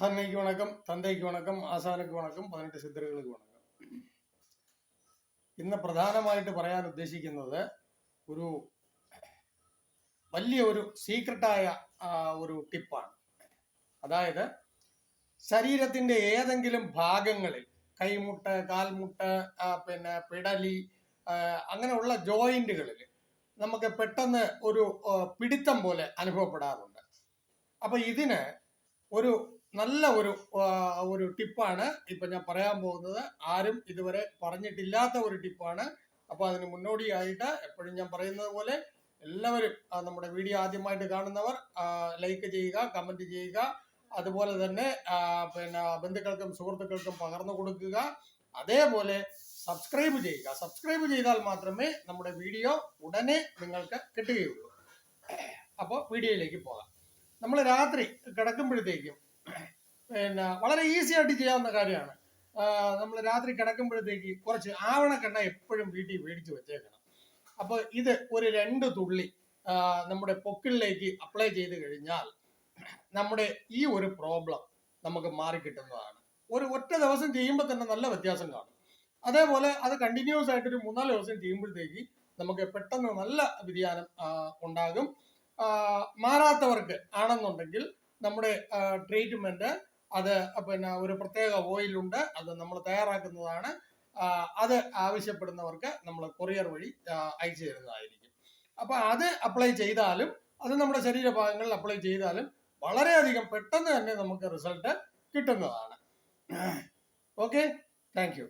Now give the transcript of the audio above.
அன்னைக்கு வணக்கம் തന്തയ്ക്ക് വണക്കം ആസാനക്ക് വണക്കം പതിനെട്ട് സിദ്ധറുകൾക്ക് വണക്കം ഇന്ന് പ്രധാനമായിട്ട് പറയാൻ ഉദ്ദേശിക്കുന്നത് ഒരു വലിയ ഒരു സീക്രട്ടായ ആ, ഒരു ടിപ്പാണ് അതായത് ശരീരത്തിന്റെ ഏതെങ്കിലും ഭാഗങ്ങളിൽ കൈമുട്ട് കാൽമുട്ട് ആ, പിന്നെ പിടലി ആ, അങ്ങനെയുള്ള ജോയിന്റുകളിൽ നമുക്ക് പെട്ടെന്ന് ഒരു ആ, പിടിത്തം പോലെ അനുഭവപ്പെടാറുണ്ട് അപ്പൊ ഇതിന് ഒരു നല്ല ഒരു ഒരു ടിപ്പാണ്. ഇപ്പൊ ഞാൻ പറയാൻ പോകുന്നത് ആരും ഇതുവരെ പറഞ്ഞിട്ടില്ലാത്ത ഒരു ടിപ്പാണ്. അപ്പോൾ അതിന് മുന്നോടിയായിട്ട് എപ്പോഴും ഞാൻ പറയുന്നത് പോലെ എല്ലാവരും നമ്മുടെ വീഡിയോ ആദ്യമായിട്ട് കാണുന്നവർ ലൈക്ക് ചെയ്യുക കമന്റ് ചെയ്യുക. അതുപോലെ തന്നെ പിന്നെ ബന്ധുക്കൾക്കും സുഹൃത്തുക്കൾക്കും പകർന്നു കൊടുക്കുക. അതേപോലെ സബ്സ്ക്രൈബ് ചെയ്യുക. സബ്സ്ക്രൈബ് ചെയ്താൽ മാത്രമേ നമ്മുടെ വീഡിയോ ഉടനെ നിങ്ങൾക്ക് കിട്ടുകയുള്ളൂ. അപ്പോൾ വീഡിയോയിലേക്ക് പോകാം. നമ്മൾ രാത്രി കിടക്കുമ്പോഴത്തേക്കും പിന്നെ വളരെ ഈസി ആയിട്ട് ചെയ്യാവുന്ന കാര്യമാണ്. നമ്മൾ രാത്രി കിടക്കുമ്പോഴത്തേക്ക് കുറച്ച് ആവണക്കെണ്ണ എപ്പോഴും വീട്ടിൽ മേടിച്ച് വെച്ചേക്കണം. അപ്പോൾ ഇത് ഒരു രണ്ട് തുള്ളി നമ്മുടെ പൊക്കിളിലേക്ക് അപ്ലൈ ചെയ്ത് കഴിഞ്ഞാൽ നമ്മുടെ ഈ ഒരു പ്രോബ്ലം നമുക്ക് മാറിക്കിട്ടുന്നതാണ്. ഒരു ഒറ്റ ദിവസം ചെയ്യുമ്പോൾ തന്നെ നല്ല വ്യത്യാസം കാണും. അതേപോലെ അത് കണ്ടിന്യൂസ് ആയിട്ട് ഒരു മൂന്നാൽ ദിവസം ചെയ്യുമ്പോഴത്തേക്ക് നമുക്ക് പെട്ടെന്ന് നല്ല വ്യതിയാനം ഉണ്ടാകും. മാറാത്തവർക്ക് ആണെന്നുണ്ടെങ്കിൽ നമ്മുടെ ട്രീറ്റ്മെന്റ് അത് പിന്നെ ഒരു പ്രത്യേക ഓയിലുണ്ട് അത് നമ്മൾ തയ്യാറാക്കുന്നതാണ്. അത് ആവശ്യപ്പെടുന്നവർക്ക് നമ്മൾ കൊറിയർ വഴി അയച്ചു തരുന്നതായിരിക്കും. അപ്പൊ അത് അപ്ലൈ ചെയ്താലും അത് നമ്മുടെ ശരീരഭാഗങ്ങളിൽ അപ്ലൈ ചെയ്താലും വളരെയധികം പെട്ടെന്ന് തന്നെ നമുക്ക് റിസൾട്ട് കിട്ടുന്നതാണ്. Okay thank